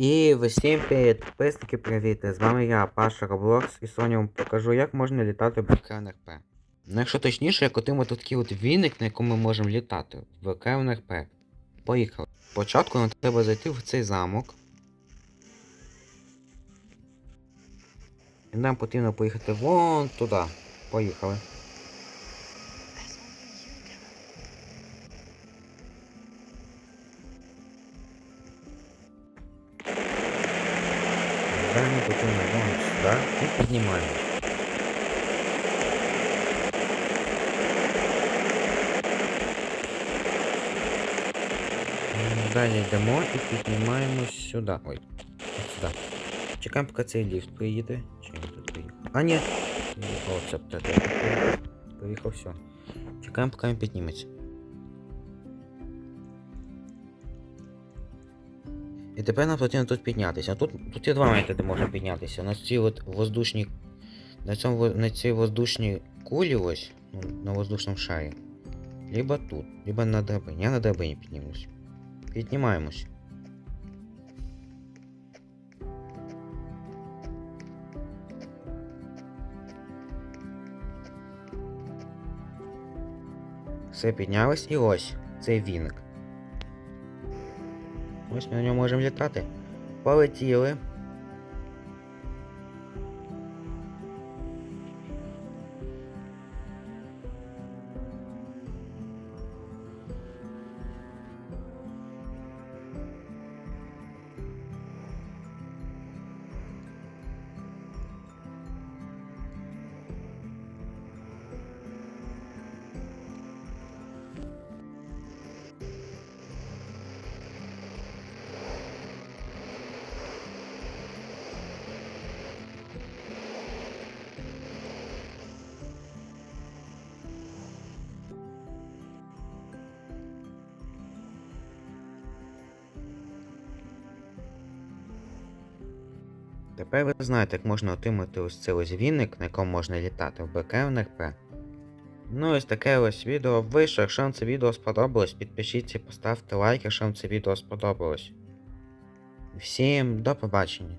І всім підписники привіт! З вами я, Паша Роблокс, і сьогодні вам покажу, як можна літати в КНРП. Ну, якщо точніше, як отримати такий от віник, на якому ми можемо літати в КНРП. Поїхали. Спочатку нам треба зайти в цей замок. І нам потрібно поїхати вон туди. Поїхали. Далі ми потрібно вон сюди і піднімаємо. М, Далі йдемо і піднімаємось сюди. Ой, от сюди. Чекаємо, поки цей ліфт приїде. Чи він тут приїхав? А, ні. О, це птати. Поїхав, все. Чекаємо, поки він підніметься. І тепер нам потрібно тут піднятися. Тут, тут є два методи, де можна піднятися. На цій от воздушній. На цьому на цій воздушній кулі ось, ну, на воздушному шарі. Либо тут, либо на драбині. Я на драбині піднімусь. Піднімаємось. Все піднялось і ось цей віник. Ось ми на ньому можемо літати. Полетіли. Тепер ви знаєте, як можна отримати ось цей ось віник, на якому можна літати в БК НРП. Ну ось таке ось відео вийшло. Якщо вам це відео сподобалось, підпишіться, і поставте лайк, якщо вам це відео сподобалось. Всім до побачення.